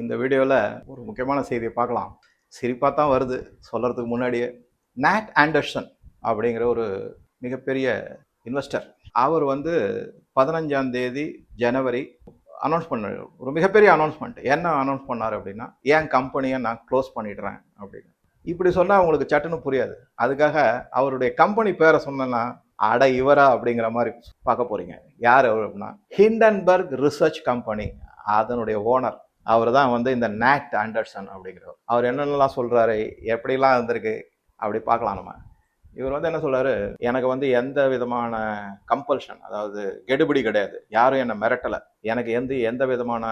இந்த வீடியோவில் ஒரு முக்கியமான செய்தியை பார்க்கலாம். சிரிப்பாக தான் வருது. சொல்கிறதுக்கு முன்னாடியே. நாட் ஆண்டர்சன் அப்படிங்கிற ஒரு மிகப்பெரிய இன்வெஸ்டர் அவர் வந்து பதினஞ்சாம் தேதி ஜனவரி அனௌன்ஸ் பண்ண ஒரு மிகப்பெரிய அனௌன்ஸ்மெண்ட் என்ன அனௌன்ஸ் பண்ணார் அப்படின்னா என் கம்பெனியை நான் க்ளோஸ் பண்ணிடுறேன் அப்படின்னு. இப்படி சொன்னால் உங்களுக்கு சட்டுன்னு புரியாது. அதுக்காக அவருடைய கம்பெனி பேரை சொன்னேன்னா அட இவரா அப்படிங்கிற மாதிரி பார்க்க போறீங்க. யார் அவர் அப்படின்னா ஹிண்டன்பர்க் ரிசர்ச் கம்பெனி அதனுடைய ஓனர் அவர் தான் வந்து இந்த நேட் ஆண்டர்சன் அப்படிங்கிறவர். அவர் என்னென்னலாம் சொல்கிறாரு எப்படிலாம் இருந்திருக்கு அப்படி பார்க்கலாம் நம்ம. இவர் வந்து என்ன சொல்கிறாரு எனக்கு வந்து எந்த விதமான கம்பல்ஷன் அதாவது கெடுபிடி கிடையாது. யாரும் என்னை மிரட்டலை. எனக்கு எந்த எந்த விதமான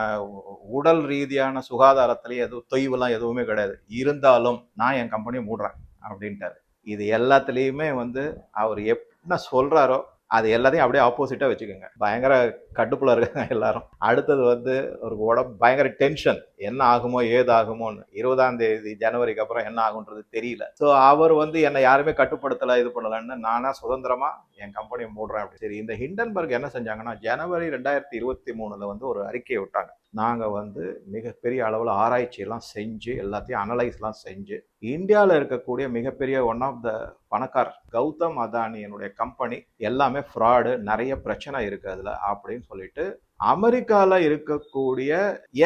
உடல் ரீதியான சுகாதாரத்துலேயும் எதுவும் தொய்வுலாம் எதுவுமே கிடையாது. இருந்தாலும் நான் என் கம்பெனியை மூடுறேன் அப்படின்ட்டாரு. இது எல்லாத்துலேயுமே வந்து அவர் என்ன சொல்கிறாரோ அது எல்லாத்தையும் அப்படியே ஆப்போசிட்டாக வச்சுக்கோங்க. பயங்கர கடுப்புல இருக்காங்க எல்லாரும். அடுத்தது வந்து ஒரு உடம்பு பயங்கர டென்ஷன் என்ன ஆகுமோ ஏது ஆகுமோன்னு இருபதாம் தேதி ஜனவரிக்கு அப்புறம் என்ன ஆகுன்றது தெரியல. ஸோ அவர் வந்து என்னை யாருமே கட்டுப்படுத்தலை இது பண்ணலன்னு நானாக சுதந்திரமா என் கம்பெனியை மூடுறேன் அப்படி சரி இந்த ஹிண்டன்பர்க் என்ன செஞ்சாங்கன்னா ஜனவரி ரெண்டாயிரத்தி இருபத்தி மூணுல வந்து ஒரு அறிக்கையை விட்டாங்க. நாங்கள் வந்து மிகப்பெரிய அளவில் ஆராய்ச்சியெல்லாம் செஞ்சு எல்லாத்தையும் அனலைஸ்லாம் செஞ்சு இந்தியாவில் இருக்கக்கூடிய மிகப்பெரிய ஒன் ஆஃப் த பணக்கார் கௌதம் அதானியனுடைய கம்பெனி எல்லாமே ஃப்ராடு நிறைய பிரச்சனை இருக்குது அதில் அப்படின்னு சொல்லிட்டு அமெரிக்காவில் இருக்கக்கூடிய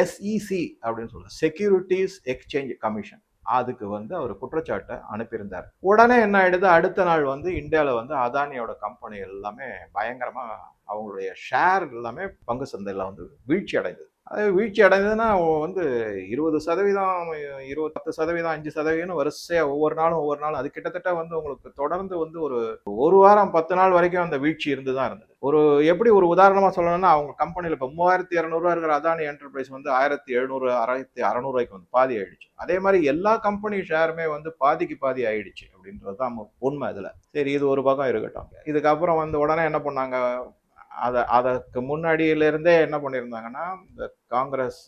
எஸ்இசி அப்படின்னு சொல்லுவாங்க செக்யூரிட்டிஸ் எக்ஸ்சேஞ்ச் கமிஷன் அதுக்கு வந்து அவர் குற்றச்சாட்டை அனுப்பியிருந்தார். உடனே என்ன ஆயிடுது? அடுத்த நாள் வந்து இந்தியாவில் வந்து அதானியோட கம்பெனி எல்லாமே பயங்கரமாக அவங்களுடைய ஷேர் எல்லாமே பங்கு சந்தையில் வந்து வீழ்ச்சி அடைந்தது அது வீழ்ச்சி அடைந்ததுன்னா வந்து இருபது சதவீதம் இருபது பத்து சதவீதம் அஞ்சு சதவீதம் வரிசையாக ஒவ்வொரு நாளும் ஒவ்வொரு நாளும். அது கிட்டத்தட்ட வந்து உங்களுக்கு தொடர்ந்து வந்து ஒரு ஒரு வாரம் பத்து நாள் வரைக்கும் அந்த வீழ்ச்சி இருந்து தான் இருந்தது. ஒரு எப்படி ஒரு உதாரணமாக சொல்லணும்னா அவங்க கம்பெனியில் இப்போ மூவாயிரத்தி இரநூறுவா இருக்கிற அதானி என்டர்பிரைஸ் வந்து ஆயிரத்தி எழுநூறு ஆயிரத்தி அறநூறுவாய்க்கு வந்து பாதி ஆயிடுச்சு. அதே மாதிரி எல்லா கம்பெனி ஷேருமே வந்து பாதிக்கு பாதி ஆயிடுச்சு அப்படின்றது தான் உண்மை இதில் சரி இது ஒரு பக்கம் இருக்கட்டும். இதுக்கப்புறம் வந்து உடனே என்ன பண்ணாங்க? அதை அதற்கு முன்னாடியிலிருந்தே என்ன பண்ணியிருந்தாங்கன்னா இந்த காங்கிரஸ்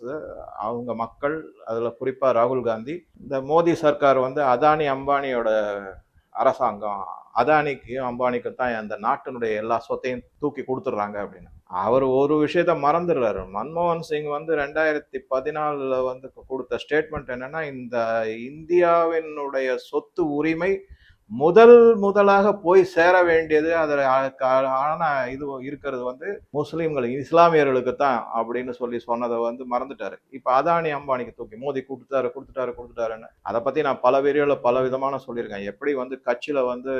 அவங்க மக்கள் அதில் குறிப்பாக ராகுல் காந்தி இந்த மோடி சர்க்கார் வந்து அதானி அம்பானியோட அரசாங்கம் அதானிக்கும் அம்பானிக்கும் தான் அந்த நாட்டினுடைய எல்லா சொத்தையும் தூக்கி கொடுத்துட்றாங்க அப்படின்னு. அவர் ஒரு விஷயத்த மறந்துடுறாரு. மன்மோகன் சிங் வந்து ரெண்டாயிரத்தி பதினாலில் வந்து கொடுத்த ஸ்டேட்மெண்ட் என்னன்னா இந்த இந்தியாவினுடைய சொத்து உரிமை முதல் முதலாக போய் சேர வேண்டியது அதில் ஆன இது இருக்கிறது வந்து முஸ்லீம்கள் இஸ்லாமியர்களுக்கு தான் அப்படின்னு சொல்லி சொன்னதை வந்து மறந்துட்டாரு. இப்போ அதானி அம்பானிக்கு தூக்கி மோதி கொடுத்துட்டாரு கொடுத்துட்டாரு கொடுத்துட்டாருன்னு. அதை பற்றி நான் பல வீடியோவில் பல விதமான சொல்லியிருக்கேன். எப்படி வந்து கட்சியில் வந்து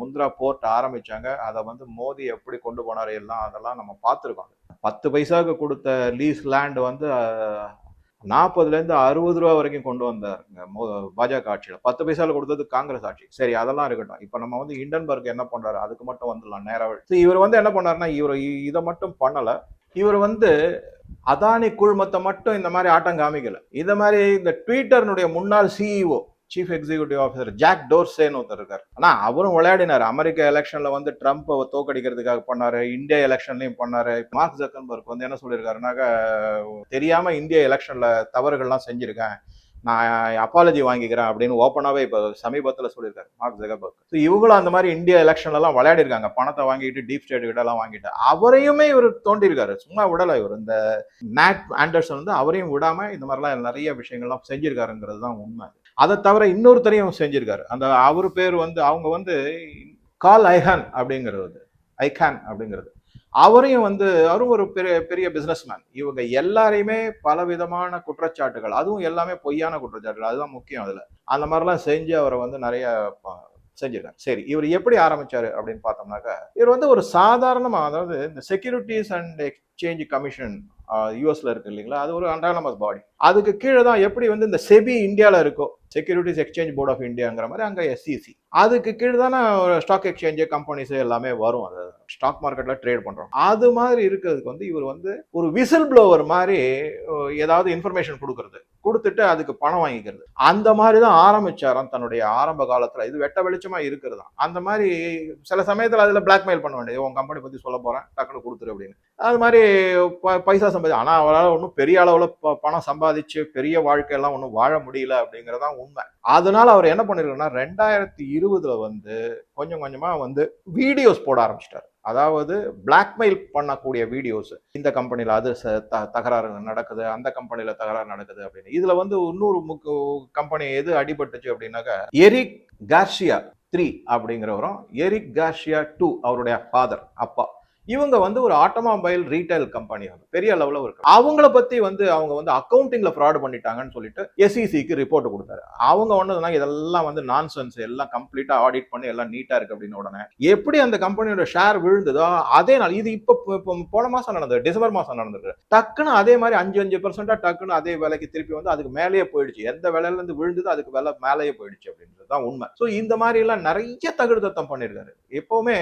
முந்திரா போர்ட் ஆரம்பித்தாங்க அதை வந்து மோதி எப்படி கொண்டு போனார் எல்லாம் அதெல்லாம் நம்ம பார்த்துருக்கோம். பத்து பைசாவுக்கு கொடுத்த லீஸ் லேண்ட் வந்து நாற்பதுலேருந்து அறுபது ரூபா வரைக்கும் கொண்டு வந்தாருங்க. மோ பாஜக ஆட்சியில். பத்து பைசாவில் கொடுத்தது காங்கிரஸ் ஆட்சி. சரி அதெல்லாம் இருக்கட்டும். இப்போ நம்ம வந்து இண்டன்பர்க் என்ன பண்ணுறாரு அதுக்கு மட்டும் வந்துடலாம் நேராக இவர் வந்து என்ன பண்ணாருன்னா இவர் இதை மட்டும் பண்ணலை. இவர் வந்து அதானி குழுமத்தை மட்டும் இந்த மாதிரி ஆட்டம் காமிக்கல. இந்த மாதிரி இந்த ட்விட்டர்னுடைய முன்னாள் CEO chief executive officer Jack டோர்சேன்னு ஒருத்தர் இருக்கார். ஆனா அவரும் விளையாடினார். அமெரிக்க எலெக்ஷனில் வந்து ட்ரம்ப்பை தோக்கடிக்கிறதுக்காக பண்ணார். இந்தியா எலெக்ஷன்லையும் பண்ணாரு. மார்க் ஜக்கன்பர்க் வந்து என்ன சொல்லியிருக்காருனாக்கா தெரியாமல் இந்திய எலெக்ஷனில் தவறுகள்லாம் செஞ்சிருக்கேன். நான் அப்பாலஜி வாங்கிக்கிறேன் அப்படின்னு ஓப்பனாகவே இப்போ சமீபத்தில் சொல்லியிருக்காரு மார்க் ஜெகபர்க் ஸோ இவங்களும் அந்த மாதிரி இந்தியா எலெக்ஷன்லாம் விளையாடிருக்காங்க. பணத்தை வாங்கிட்டு டீப் ஸ்டேட் கிட்டலாம் வாங்கிட்டு. அவரையுமே இவர் தோண்டியிருக்காரு. சும்மா விடலை இவர். இந்த நாட் ஆண்டர்சன் வந்து அவரையும் விடாமல் இந்த மாதிரிலாம் நிறைய விஷயங்கள்லாம் செஞ்சிருக்காருங்கிறது தான் உண்மை. அதை தவிர இன்னொருத்தரையும் செஞ்சிருக்காரு. அந்த அவர் பேர் வந்து அவங்க வந்து கால் ஐஹான் அப்படிங்கிறது. ஐகான் அப்படிங்கிறது. அவரையும் வந்து அவரும் ஒரு பெரிய பெரிய பிஸ்னஸ்மேன் இவங்க எல்லாரையுமே பல விதமான குற்றச்சாட்டுகள் அதுவும் எல்லாமே பொய்யான குற்றச்சாட்டுகள் அதுதான் முக்கியம் அதில். அந்த மாதிரிலாம் செஞ்சு அவரை வந்து நிறைய செஞ்சிருக்காங்க சரி இவர் எப்படி ஆரம்பிச்சாரு அப்படின்னு பார்த்தோம்னாக்கா இவர் வந்து ஒரு சாதாரணமாக அதாவது இந்த செக்யூரிட்டிஸ் அண்ட் எக்ஸ்சேஞ்ச் கமிஷன் யூஎஸ்ல இருக்கு இல்லைங்களா? அது ஒரு அண்டானமஸ் பாடி அதுக்கு கீழே தான் எப்படி வந்து இந்த செபி இந்தியாவில் இருக்கோ செக்யூரிட்டிஸ் எக்ஸ்சேஞ்ச் போர்ட் ஆஃப் இந்தியாங்கிற மாதிரி அங்கே எஸ்சிசி அதுக்கு கீழே தானே ஸ்டாக் எக்ஸ்சேஞ்சு கம்பெனிஸ் எல்லாமே வரும். அது ஸ்டாக் மார்க்கெட்ல ட்ரேட் பண்றோம். அது மாதிரி இருக்கிறதுக்கு வந்து இவர் வந்து ஒரு விசில் ப்ளோவர் மாதிரி ஏதாவது இன்ஃபர்மேஷன் கொடுக்கறது. கொடுத்துட்டு அதுக்கு பணம் வாங்கிக்கிறது. அந்த மாதிரி தான் ஆரம்பிச்சாராம் தன்னுடைய ஆரம்ப காலத்துல. இது வெட்ட வெளிச்சமா இருக்கிறது தான் அந்த மாதிரி சில சமயத்துல அதுல பிளாக்மெயில் பண்ண வேண்டியது. உன் கம்பெனி பத்தி சொல்ல போறேன். டக்குனு கொடுத்துரு அப்படின்னு. அது மாதிரி ப- பைசா சம்பாதி ஆனால் அவரால் ஒன்றும் பெரிய அளவில் ப- பணம் சம்பாதிச்சு பெரிய வாழ்க்கையெல்லாம் ஒன்றும் வாழ முடியல அப்படிங்கிறதான் உண்மை. அதனால அவர் என்ன பண்ணிருக்காருன்னா ரெண்டாயிரத்தி இருபதுல வந்து கொஞ்சம் கொஞ்சமாக வந்து வீடியோஸ் போட ஆரம்பிச்சிட்டார். அதாவது பிளாக்மெயில் பண்ணக்கூடிய வீடியோஸ். இந்த கம்பெனியில் அது ச- த- தகராறு நடக்குது அந்த கம்பெனியில் தகராறு நடக்குது அப்படின்னு. இதில் வந்து இன்னொரு முக்கு கம்பெனி எது அடிபட்டுச்சு அப்படின்னாக்கா எரிக் கார்ஷியா த்ரீ அப்படிங்கிறவரும் எரிக் கார்ஷியா டூ அவருடைய ஃபாதர் அப்பா. இவங்க வந்து ஒரு ஆட்டோமொபைல் ரீட்டைல் கம்பெனி வந்து பெரிய லெவலில் இருக்கு அவங்கள பத்தி வந்து அவங்க வந்து அக்கௌண்டிங்ல ஃப்ராட் பண்ணிட்டாங்கன்னு சொல்லிட்டு எஸ்இசிக்கு ரிப்போர்ட் கொடுத்தாரு. அவங்க ஒன்னதுனா இதெல்லாம் வந்து நான்சென்ஸ் எல்லாம் கம்ப்ளீட்டா ஆடிட் பண்ணி எல்லாம் நீட்டா இருக்கு அப்படின்னு உடனே எப்படி அந்த கம்பெனியோட ஷேர் விழுந்ததோ அதே நாள் இது இப்போ போன மாசம் நடந்தது டிசம்பர் மாசம் நடந்தது டக்குன்னு அதே மாதிரி அஞ்சு அஞ்சு பர்சன்டா டக்குன்னு அதே விலைக்கு திருப்பி வந்து அதுக்கு மேலேயே போயிடுச்சு. எந்த விலையிலேருந்து விழுந்தது அதுக்கு விலை மேலேயே போயிடுச்சு அப்படின்றது தான் உண்மை. ஸோ இந்த மாதிரி எல்லாம் நிறைய தகுடுதத்தம் பண்ணியிருக்காரு. எப்பவுமே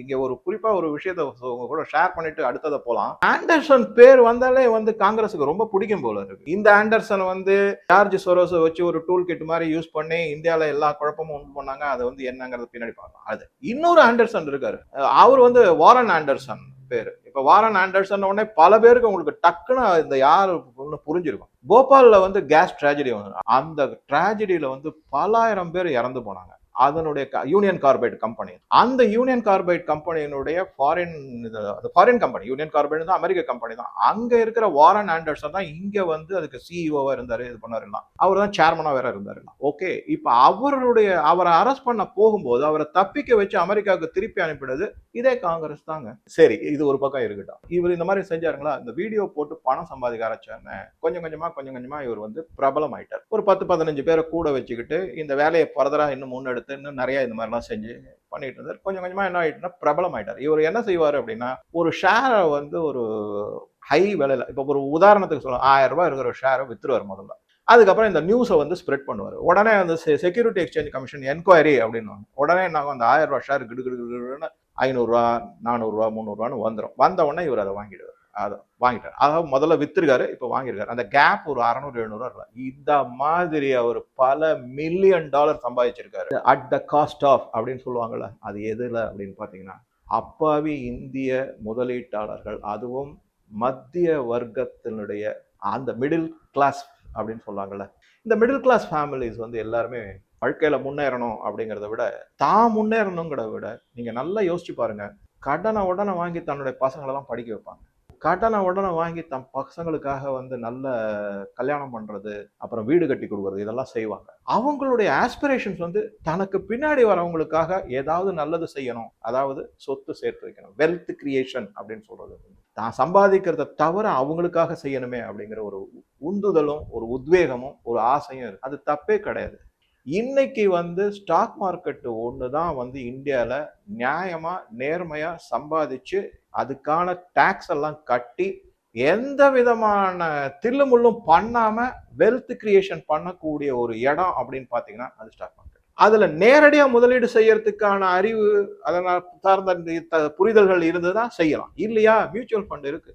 இங்க ஒரு குறிப்பா ஒரு விஷயத்த உங்க கூட ஷேர் பண்ணிட்டு அடுத்ததை போலாம். ஆண்டர்சன் பேர் வந்தாலே வந்து காங்கிரஸுக்கு ரொம்ப பிடிக்கும் போல இருக்கு. இந்த ஆண்டர்சன் வந்து ஜார்ஜ் சொரோஸ் வச்சு ஒரு டூல் கிட் மாதிரி யூஸ் பண்ணி இந்தியாவில் எல்லா குழப்பமும் உண்டு பண்ணாங்க. அதை வந்து என்னங்கிறது பின்னாடி பார்க்கலாம். அது இன்னொரு ஆண்டர்சன் இருக்காரு. அவர் வந்து வாரன் ஆண்டர்சன் பேர். இப்ப வாரன் ஆண்டர்சன் உடனே பல பேருக்கு உங்களுக்கு டக்குன்னு இந்த யார் புரிஞ்சிருக்கும். போபால்ல வந்து கேஸ் ட்ராஜடி வந்து அந்த ட்ராஜடியில் வந்து பலாயிரம் பேர் இறந்து போனாங்க. அதனுடைய யூனியன் கார்பைட் கம்பெனி அந்த union carbide கம்பெனியினுடைய foreign foreign company Union Carbide தான் அமெரிக்க கம்பெனி தான். அங்க இருக்கிற வாரன் ஆண்டர்சன் தான் இங்க வந்து அதுக்கு சிஇஓவா இருந்தாரு இது பண்ணாருலாம் அவர் தான் சேர்மனா வேற இருந்தாரு ஓகே இப்ப அவருடைய அவரை அரெஸ்ட் பண்ண போகும்போது அவரை தப்பிக்க வச்சு அமெரிக்காவுக்கு திருப்பி அனுப்பினது இதே காங்கிரஸ் தாங்க. சரி இது ஒரு பக்கம் இருக்கட்டும். இவர் இந்த மாதிரி செஞ்சாருங்களா? இந்த வீடியோ போட்டு பணம் சம்பாதிக்க ஆரம்பிச்சாருன்னு. கொஞ்சம் கொஞ்சமா கொஞ்சம் கொஞ்சமா இவர் வந்து பிரபலம் ஆயிட்டார் ஒரு பத்து பதினஞ்சு பேரை கூட வச்சுக்கிட்டு இந்த வேலையை ஃபர்தரா இன்னும் முன்னெடுத்து இன்னும் நிறைய இந்த மாதிரிலாம் செஞ்சு பண்ணிட்டு இருந்தார். கொஞ்சம் கொஞ்சமாக என்ன ஆகிட்டுனா பிரபலம் ஆகிட்டார் இவர் என்ன செய்வார் அப்படின்னா ஒரு ஷேரை வந்து ஒரு ஹை விலையில இப்போ ஒரு உதாரணத்துக்கு சொல்லலாம் ஆயிரம் ரூபாய் இருக்கிற ஒரு ஷேரை வித்துருவார் முதல்ல. அதுக்கப்புறம் இந்த நியூஸை வந்து ஸ்ப்ரெட் பண்ணுவார். உடனே அந்த செக்யூரிட்டி எக்ஸ்சேஞ்ச் கமிஷன் என்கொயரி அப்படின்னு உடனே நாங்கள் அந்த ஆயிரம் ரூபாய் ஷேர் கிடுகிடுன்னு ஐநூறுரூவா நானூறுரூவா முந்நூறுரூவான்னு வந்துடும் வந்த உடனே இவர் அதை வாங்கிடுவார். அதை வாங்கிட்டார். அதாவது முதல்ல வித்துருக்காரு இப்போ வாங்கியிருக்காரு. அந்த கேப் ஒரு அறநூறு எழுநூறுவா இருக்கலாம் இந்த மாதிரி அவர் பல மில்லியன் டாலர் சம்பாதிச்சிருக்காரு. அட் த காஸ்ட் ஆஃப் அப்படின்னு சொல்லுவாங்கள்ல அது எதில் அப்படின்னு பார்த்தீங்கன்னா அப்பாவி இந்திய முதலீட்டாளர்கள் அதுவும் மத்திய வர்க்கத்தினுடைய அந்த மிடில் கிளாஸ் அப்படின்னு சொல்லுவாங்கள்ல இந்த மிடில் கிளாஸ் ஃபேமிலிஸ் வந்து எல்லாருமே வாழ்க்கையில் முன்னேறணும் அப்படிங்கிறத விட தான் முன்னேறணுங்கிறத விட நீங்கள் நல்லா யோசிச்சு பாருங்க. கடனை உடனே வாங்கி தன்னுடைய பசங்களெல்லாம் படிக்க வைப்பாங்க. கடனை உடனே வாங்கி தம் பசங்களுக்காக வந்து நல்ல கல்யாணம் பண்ணுறது அப்புறம் வீடு கட்டி கொடுக்குறது இதெல்லாம் செய்வாங்க. அவங்களுடைய ஆஸ்பிரேஷன்ஸ் வந்து தனக்கு பின்னாடி வரவங்களுக்காக ஏதாவது நல்லது செய்யணும். அதாவது சொத்து சேர்த்து வைக்கணும். வெல்த் கிரியேஷன் அப்படின்னு சொல்கிறது தான் சம்பாதிக்கிறத தவிர அவங்களுக்காக செய்யணுமே அப்படிங்கிற ஒரு உந்துதலும் ஒரு உத்வேகமும் ஒரு ஆசையும் இருக்குது அது தப்பே கிடையாது. இன்னைக்கு வந்து ஸ்டாக் மார்க்கெட்டு ஒன்று தான் வந்து இந்தியாவில் நியாயமாக நேர்மையாக சம்பாதிச்சு அதுக்கான டேக்ஸ் எல்லாம் கட்டி எந்த விதமான தில்லுமுள்ளும் பண்ணாம வெல்த் கிரியேஷன் பண்ணக்கூடிய ஒரு இடம் அப்படின்னு பார்த்தீங்கன்னா அது ஸ்டாக் மார்க்கெட் அதுல நேரடியா முதலீடு செய்யறதுக்கான அறிவு அதனால் சார்ந்த புரிதல்கள் இருந்ததுன்னா செய்யலாம். இல்லையா? மியூச்சுவல் ஃபண்ட் இருக்கு.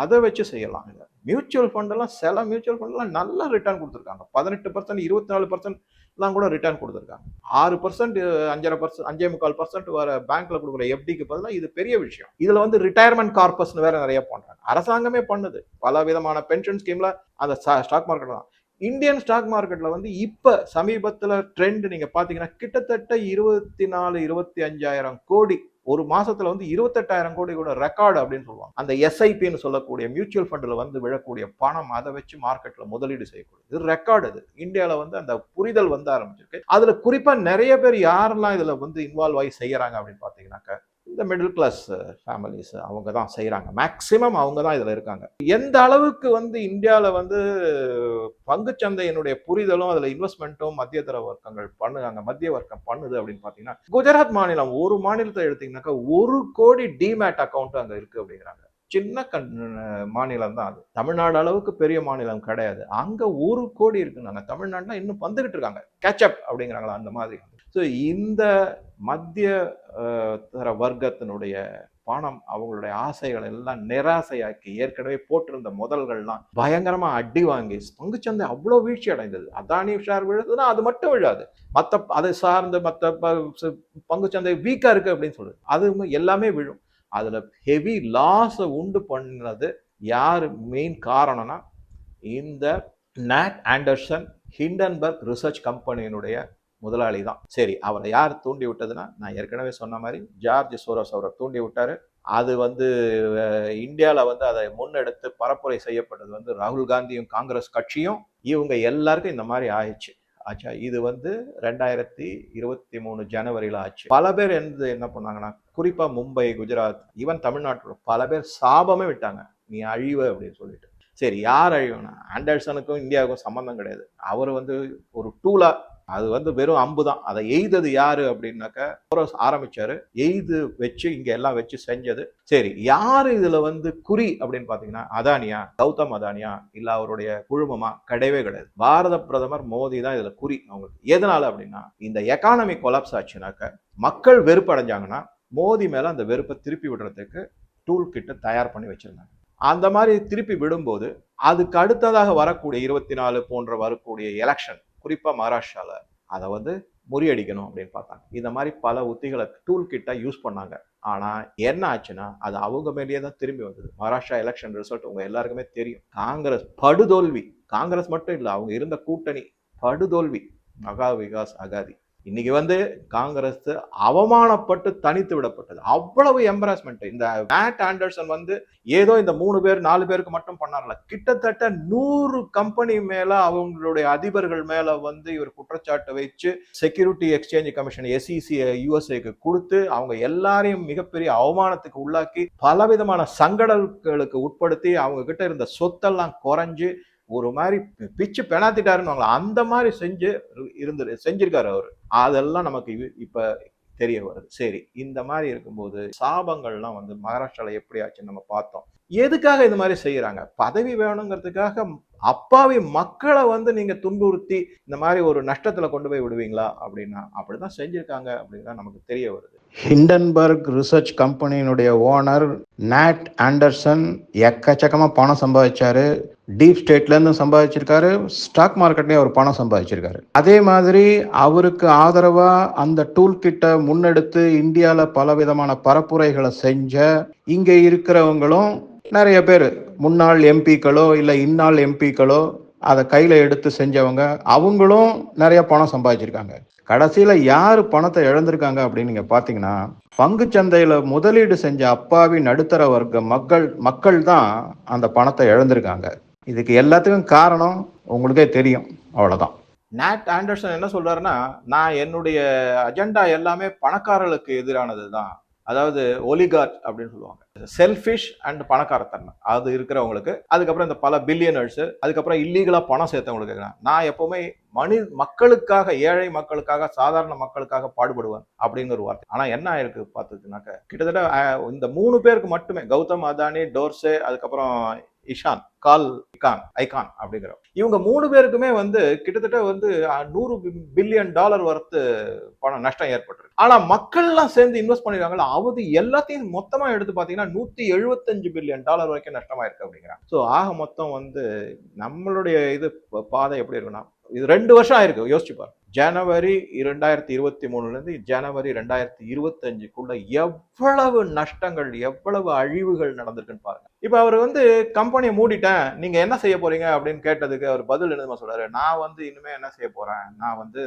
அதை வச்சு செய்யலாம். மியூச்சுவல் ஃபண்ட் எல்லாம் சில மியூச்சுவல் ஃபண்ட் எல்லாம் நல்ல ரிட்டர்ன் கொடுத்துருக்காங்க. பதினெட்டு பர்சன்ட் இருபத்தி நாலு பர்சன்ட் எல்லாம் கூட ரிட்டர்ன் கொடுத்துருக்காங்க. ஆறு பர்சன்ட் அஞ்சரை பர்சன்ட் அஞ்சே முக்கால் பர்சன்ட் வர பேங்க்ல கொடுக்குற எஃப்டிக்கு பதிலாக இது பெரிய விஷயம். இதுல வந்து ரிட்டையர்மெண்ட் கார்பஸ்னு வேற நிறைய பண்றாங்க அரசாங்கமே பண்ணுது. பல விதமான பென்ஷன் ஸ்கீம்ல அந்த ஸ்டாக் மார்க்கெட் தான். இந்தியன் ஸ்டாக் மார்க்கெட்ல வந்து இப்ப சமீபத்துல ட்ரெண்ட் நீங்க பாத்தீங்கன்னா கிட்டத்தட்ட இருபத்தி நாலு இருபத்தி அஞ்சாயிரம் கோடி ஒரு மாசத்துல வந்து இருபத்தெட்டாயிரம் கோடி கூட ரெக்கார்டு அப்படின்னு சொல்லுவாங்க. அந்த எஸ்ஐபின்னு சொல்லக்கூடிய மியூச்சுவல் ஃபண்டில் வந்து விழக்கூடிய பணம் அதை வச்சு மார்க்கெட்ல முதலீடு செய்யக்கூடிய. இது ரெக்கார்டு இது. இந்தியாவில் வந்து அந்த புரிதல் வந்து ஆரம்பிச்சிருக்கு. அதுல குறிப்பா நிறைய பேர் யாரெல்லாம் இதுல வந்து இன்வால்வ் ஆகி செய்யறாங்க அப்படின்னு பாத்தீங்கன்னாக்க இந்த மிடில் கிளாஸ் ஃபேமிலிஸ் uh, அவங்க தான் செய்கிறாங்க மேக்சிமம் அவங்க தான் இதில் இருக்காங்க. எந்த அளவுக்கு வந்து இந்தியாவில் வந்து பங்குச்சந்தையினுடைய புரிதலும் அதில் இன்வெஸ்ட்மெண்ட்டும் மத்தியதர வர்க்கங்கள் பண்ணுறாங்க மத்திய வர்க்கம் பண்ணுது அப்படின்னு பார்த்தீங்கன்னா குஜராத் மாநிலம் ஒரு மாநிலத்தை எடுத்தீங்கன்னாக்கா ஒரு கோடி டிமேட் அக்கௌண்ட் அங்கே இருக்குது அப்படிங்கிறாங்க. சின்ன கண் மாநிலம் தான் அது. தமிழ்நாடு அளவுக்கு பெரிய மாநிலம் கிடையாது. அங்கே ஒரு கோடி இருக்குன்னாங்க தமிழ்நாட்டில் இன்னும் வந்துகிட்டு இருக்காங்க. கேட்சப் அப்படிங்கிறாங்களா அந்த மாதிரி. ஸோ இந்த மத்திய தர வர்க்கத்தினுடைய பணம் அவங்களுடைய ஆசைகள் எல்லாம் நிராசையாக்கி ஏற்கனவே போட்டிருந்த முதல்கள்லாம் பயங்கரமா அடி வாங்கி பங்குச்சந்தை அவ்வளோ வீழ்ச்சி அடைந்தது. அதானி ஷேர் விழுதுன்னா அது மட்டும் விழாது. மற்ற அதை சார்ந்து மற்ற பங்குச்சந்தை வீக்காக இருக்குது அப்படின்னு சொல்லுது. அது எல்லாமே விழும். அதில் ஹெவி லாஸை உண்டு பண்ணது யார் மெயின் காரணம்னா இந்த நாட் ஆண்டர்சன் ஹிண்டன்பர்க் ரிசர்ச் கம்பெனியினுடைய முதலாளி தான் சரி அவரை யார் தூண்டி விட்டதுன்னா நான் ஏற்கனவே சொன்ன மாதிரி ஜார்ஜ் சோரோஸ் அவரை தூண்டி விட்டாரு. அது வந்து இந்தியாவில் வந்து அதை முன்னெடுத்து பரப்புரை செய்யப்பட்டது வந்து ராகுல் காந்தியும் காங்கிரஸ் கட்சியும். இவங்க எல்லாருக்கும் இந்த மாதிரி ஆயிடுச்சு. ஆச்சா இது வந்து ரெண்டாயிரத்தி இருபத்தி மூணு ஜனவரியில் ஆச்சு. பல பேர் என்ன என்ன பண்ணாங்கன்னா குறிப்பா மும்பை குஜராத் ஈவன் தமிழ்நாட்டில் பல பேர் சாபமே விட்டாங்க. நீ அழிவ அப்படின்னு சொல்லிட்டு. சரி யார் அழிவுனா? ஆண்டர்சனுக்கும் இந்தியாவுக்கும் சம்மந்தம் கிடையாது. அவர் வந்து ஒரு டூலா அது வந்து வெறும் அம்பு தான். அதை எய்தது யாரு அப்படின்னாக்க சோரோஸ் ஆரம்பிச்சாரு. எய்து வச்சு இங்க எல்லாம் வச்சு செஞ்சது. சரி யார் இதுல வந்து குறி அப்படின்னு பாத்தீங்கன்னா அதானியா கௌதம் அதானியா இல்ல அவருடைய குழுமமா? கிடையவே கிடையாது. பாரத பிரதமர் மோடி தான் இதுல குறி அவங்களுக்கு. எதனால அப்படின்னா இந்த எக்கானமி கொலாப்ஸ் ஆச்சுனாக்க மக்கள் வெறுப்படைஞ்சாங்கன்னா மோதி மேலே அந்த வெறுப்பை திருப்பி விடுறதுக்கு டூல் கிட்ட தயார் பண்ணி வச்சிருந்தாங்க. அந்த மாதிரி திருப்பி விடும்போது அதுக்கு அடுத்ததாக வரக்கூடிய இருபத்தி நாலு போன்ற வரக்கூடிய எலெக்ஷன் குறிப்பாக மகாராஷ்டிராவில் அதை வந்து முறியடிக்கணும் அப்படின்னு பார்த்தாங்க. இந்த மாதிரி பல உத்திகளை டூல் கிட்ட யூஸ் பண்ணாங்க. ஆனால் என்ன ஆச்சுன்னா அது அவங்க மேலேயே தான் திரும்பி வந்தது. மகாராஷ்டிரா எலெக்ஷன் ரிசல்ட் உங்கள் எல்லாருக்குமே தெரியும். காங்கிரஸ் படுதோல்வி. காங்கிரஸ் மட்டும் இல்லை அவங்க இருந்த கூட்டணி படுதோல்வி. மகா விகாஸ் அகாதி. இன்னைக்கு வந்து காங்கிரஸ் அவமானப்பட்டு தனித்து விடப்பட்டது. அவ்வளவு எம்பராஸ்மெண்ட் இந்த மேட் ஆண்டர்சன் வந்து ஏதோ இந்த மூணு பேர் நாலு பேருக்கு மட்டும் பண்ணார்ல. கிட்டத்தட்ட நூறு கம்பெனி மேல அவங்களுடைய அதிபர்கள் மேல வந்து இவர் குற்றச்சாட்டு வச்சு செக்யூரிட்டி எக்ஸ்சேஞ்ச் கமிஷன் எஸ்இசி யூஎஸ்ஏக்கு கொடுத்து அவங்க எல்லாரையும் மிகப்பெரிய அவமானத்துக்கு உள்ளாக்கி பலவிதமான சங்கடங்களுக்கு உட்படுத்தி அவங்க கிட்ட இருந்த சொத்தெல்லாம் குறைஞ்சு ஒரு மாதிரி பிச்சு பெணாத்திட்டாருன்னு அந்த மாதிரி செஞ்சு இருந்து செஞ்சிருக்காரு அவர். அதெல்லாம் நமக்கு இவ- இப்ப தெரிய வருது. சரி இந்த மாதிரி இருக்கும்போது சாபங்கள்லாம் வந்து மகாராஷ்டிரால எப்படி ஆச்சுன்னு நம்ம பார்த்தோம். எதுக்காக இந்த மாதிரி செய்யறாங்க பதவி வேணுங்கிறதுக்காக அப்பாவி மக்களை வந்து நீங்க துன்புறுத்தி இந்த மாதிரி ஒரு நஷ்டத்துல கொண்டு போய் விடுவீங்களா அப்படின்னா அப்படிதான் செஞ்சிருக்காங்க அப்படின்னு நமக்கு தெரிய வருது. ஹிண்டன்பர்க் ரிசர்ச் கம்பெனியினுடைய ஓனர் நாட் ஆண்டர்சன் எக்கச்சக்கமாக பணம் சம்பாதிச்சாரு. டீப் ஸ்டேட்லேருந்து சம்பாதிச்சிருக்காரு. ஸ்டாக் மார்க்கெட்லேயும் அவர் பணம் சம்பாதிச்சிருக்காரு. அதே மாதிரி அவருக்கு ஆதரவாக அந்த டூல் கிட்ட முன்னெடுத்து இந்தியாவில் பல விதமான பரப்புரைகளை செஞ்ச இங்கே இருக்கிறவங்களும் நிறைய பேர். முன்னாள் எம்பிக்களோ இல்லை இந்நாள் எம்பிக்களோ அதை கையில் எடுத்து செஞ்சவங்க அவங்களும் நிறைய பணம் சம்பாதிச்சிருக்காங்க. கடைசியில் யார் பணத்தை இழந்திருக்காங்க அப்படின்னு நீங்க பார்த்தீங்கன்னா பங்கு முதலீடு செஞ்ச அப்பாவி நடுத்தர வர்க்க மக்கள் மக்கள் தான் அந்த பணத்தை இழந்திருக்காங்க. இதுக்கு எல்லாத்துக்கும் காரணம் உங்களுக்கே தெரியும். அவ்வளோதான் நேட் ஆண்டர்சன் என்ன சொல்றாருன்னா நான் என்னுடைய அஜெண்டா எல்லாமே பணக்காரர்களுக்கு எதிரானது தான் அதாவது ஒலிகார்ட் அப்படின்னு சொல்லுவாங்க. செல்ஃபிஷ் அண்ட் பணக்காரத்தன்மை. அது இருக்கிறவங்களுக்கு அதுக்கப்புறம் இந்த பல பில்லியனர்ஸ் அதுக்கப்புறம் இல்லீகலாக பணம் சேர்த்தவங்களுக்கு நான் எப்பவுமே மனி மக்களுக்காக ஏழை மக்களுக்காக சாதாரண மக்களுக்காக பாடுபடுவேன் அப்படிங்கிற ஒரு வார்த்தை. ஆனால் என்ன ஆயிருக்கு பார்த்ததுனாக்க கிட்டத்தட்ட இந்த மூணு பேருக்கு மட்டுமே கௌதம் அதானி டோர்ஸே அதுக்கப்புறம் இஷான் கால் இகான் ஐகான் அப்படிங்கிற இவங்க மூணு பேருக்குமே வந்து கிட்டத்தட்ட வந்து நூறு பில்லியன் டாலர் வரத்து பணம் நஷ்டம் ஏற்பட்டிருக்கு. ஆனா மக்கள்லாம் சேர்ந்து இன்வெஸ்ட் பண்ணிருக்காங்கல்ல அவதி எல்லாத்தையும் மொத்தமா எடுத்து பாத்தீங்கன்னா நூத்தி எழுபத்தஞ்சு பில்லியன் டாலர் வரைக்கும் நஷ்டமாயிருக்கு அப்படிங்கிறாங்க. ஸோ ஆக மொத்தம் வந்து நம்மளுடைய இது பாதை எப்படி இருக்குன்னா இது ரெண்டு வருஷம் ஆயிருக்கு யோசிச்சு பாருங்க. ஜனவரி இரண்டாயிரத்தி இருபத்தி மூணுலேருந்து ஜனவரி ரெண்டாயிரத்தி இருபத்தஞ்சுக்குள்ள எவ்வளவு நஷ்டங்கள் எவ்வளவு அழிவுகள் நடந்திருக்குன்னு பாருங்க. இப்போ அவர் வந்து கம்பெனியை மூடிட்டேன் நீங்கள் என்ன செய்ய போறீங்க அப்படின்னு கேட்டதுக்கு அவர் பதில் என்னதுமா சொல்றாரு நான் வந்து இனிமேல் என்ன செய்ய போறேன் நான் வந்து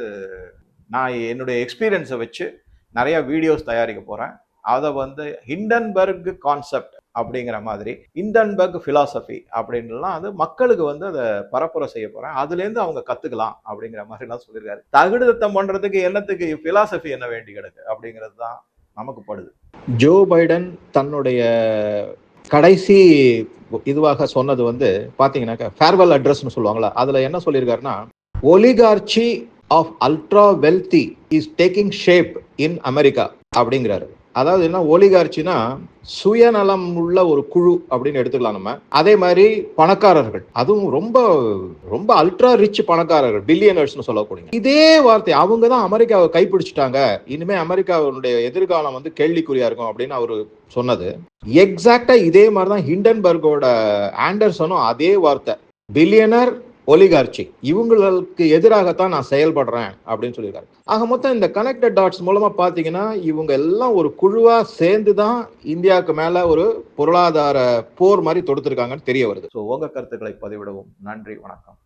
நான் என்னுடைய எக்ஸ்பீரியன்ஸை வச்சு நிறைய வீடியோஸ் தயாரிக்க போறேன். அதை வந்து ஹிண்டன்பர்க் கான்செப்ட் அப்படிங்கிற மாதிரி. ஹிண்டன்பர்க் ஃபிலாசபி அப்படின்லாம் அது மக்களுக்கு வந்து அதை பரப்புரை செய்ய போகிறேன் அதுலேருந்து அவங்க கற்றுக்கலாம் அப்படிங்கிற மாதிரிலாம் சொல்லியிருக்காரு. தகுடுதத்தம் பண்ணுறதுக்கு என்னத்துக்கு ஃபிலாசபி என்ன வேண்டி கிடக்கு அப்படிங்கிறது தான் நமக்கு படுது. ஜோ பைடன் தன்னுடைய கடைசி இதுவாக சொன்னது வந்து பார்த்தீங்கன்னாக்கா ஃபேர்வெல் அட்ரஸ்னு சொல்லுவாங்களா அதில் என்ன சொல்லியிருக்காருன்னா oligarchy of ultra wealthy is taking shape in America அப்படிங்கிறாரு. அதாவது என்ன ஒலிகார்ச்சினா சுயநலம் உள்ள ஒரு குழு அப்படின்னு எடுத்துக்கலாம் நம்ம. அதே மாதிரி பணக்காரர்கள். அதுவும் ரொம்ப ரொம்ப அல்ட்ரா ரிச் பணக்காரர்கள் பில்லியனர்ஸ்னு சொல்லக்கூடிய. இதே வார்த்தை அவங்க தான் அமெரிக்காவை கைப்பிடிச்சிட்டாங்க. இனிமே அமெரிக்காவுடைய எதிர்காலம் வந்து கேள்விக்குறியா இருக்கும் அப்படின்னு அவரு சொன்னது. எக்ஸாக்டா இதே மாதிரி தான் ஹிண்டன்பர்கோட ஆண்டர்சனும் அதே வார்த்தை. Billionaire oligarchy. இவங்களுக்கு எதிராகத்தான் நான் செயல்படுறேன் அப்படின்னு சொல்லியிருக்காரு. ஆக மொத்தம் இந்த கனெக்டட் டாட்ஸ் மூலமா பாத்தீங்கன்னா இவங்க எல்லாம் ஒரு குழுவா சேர்ந்து தான் இந்தியாவுக்கு மேல ஒரு பொருளாதார போர் மாதிரி தொடுத்திருக்காங்கன்னு தெரிய வருது. ஸோ உங்க கருத்துக்களை பதிவிடவும். நன்றி வணக்கம்.